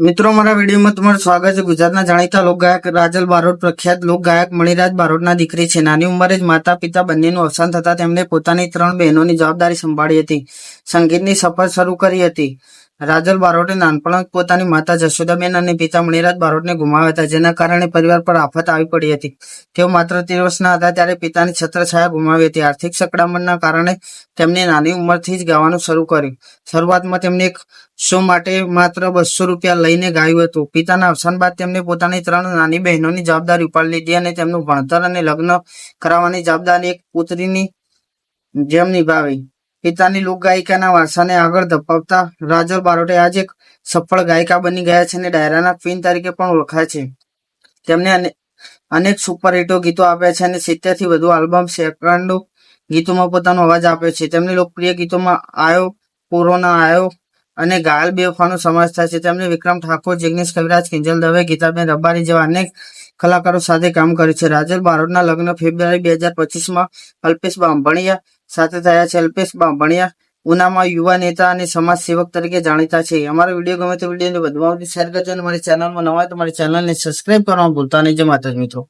મિત્રો, મારા વિડીયોમાં તમારું સ્વાગત છે. ગુજરાતના જાણીતા લોકગાયક રાજલ બારોટ, પ્રખ્યાત લોકગાયક મણિરાજ બારોટના દીકરી છે. નાની ઉંમરે જ માતા પિતા બંનેનું અવસાન થતા તેમણે પોતાની ત્રણ બહેનોની જવાબદારી સંભાળી હતી. સંગીતની સફર શરૂ કરી હતી. રાજલ બારોટે નાનપણમાં પોતાની માતા જશોદાબેન અને પિતા મણિરાજ બારોટને ગુમાવ્યા હતા, જેના કારણે પરિવાર પર આફત આવી પડી હતી. તેઓ માત્ર તેર વર્ષના હતા, ત્યારે પિતાની છત્રછાયા ગુમાવી હતી. આર્થિક સંકડામણના કારણે તેમણે નાની ઉંમરથી જ ગાવાનું શરૂ કર્યું. શરૂઆતમાં તેમણે એક શો માટે માત્ર બસો રૂપિયા લઈને ગાયું હતું. પિતાના અવસાન બાદ તેમને પોતાની ત્રણ નાની બહેનોની જવાબદારી ઉપાડી લીધી અને તેમનું ભણતર અને લગ્ન કરાવવાની જવાબદારી એક પુત્રીની જેમ નિભાવી. પિતાની લોકગાયિકાના વારસાને આગળ ધપાવતા રાજલ બારોટે આજે એક સફળ ગાયિકા બની ગયા છે અને ડાયરાના ક્વીન તરીકે પણ ઓળખાય છે. તેમને અને- અનેક સુપરહિટો ગીતો આપ્યા છે અને સિત્તેરથી વધુ આલ્બમ સેકન્ડો ગીતોમાં પોતાનો અવાજ આપ્યો છે. તેમની લોકપ્રિય ગીતોમાં આયો, કોરોના આયો અને ગાયલ બેવફાનો સમાવેશ થાય છે. તેમણે વિક્રમ ઠાકોર, જિગ્નેશ કવિરાજ, કિંજલ દવે, ગીતાબેન રબારી જેવા અનેક કલાકારો સાથે કામ કર્યું છે. રાજલ બારોટના લગ્ન ફેબ્રુઆરી બે હજાર પચીસમાં અલ્પેશ બાંભણિયા સાથે થયા છે. અલ્પેશ બાંભણિયા ઉનામાં યુવા નેતા અને સમાજ સેવક તરીકે જાણીતા છે. અમારો વીડિયો ગમે તો વિડીયોને વધુ શેર કરજો અને મારી ચેનલમાં નવા હોય તો મારી ચેનલને સબસ્ક્રાઈબ કરવાનું ભૂલતા નહીં. જે માતાજી મિત્રો.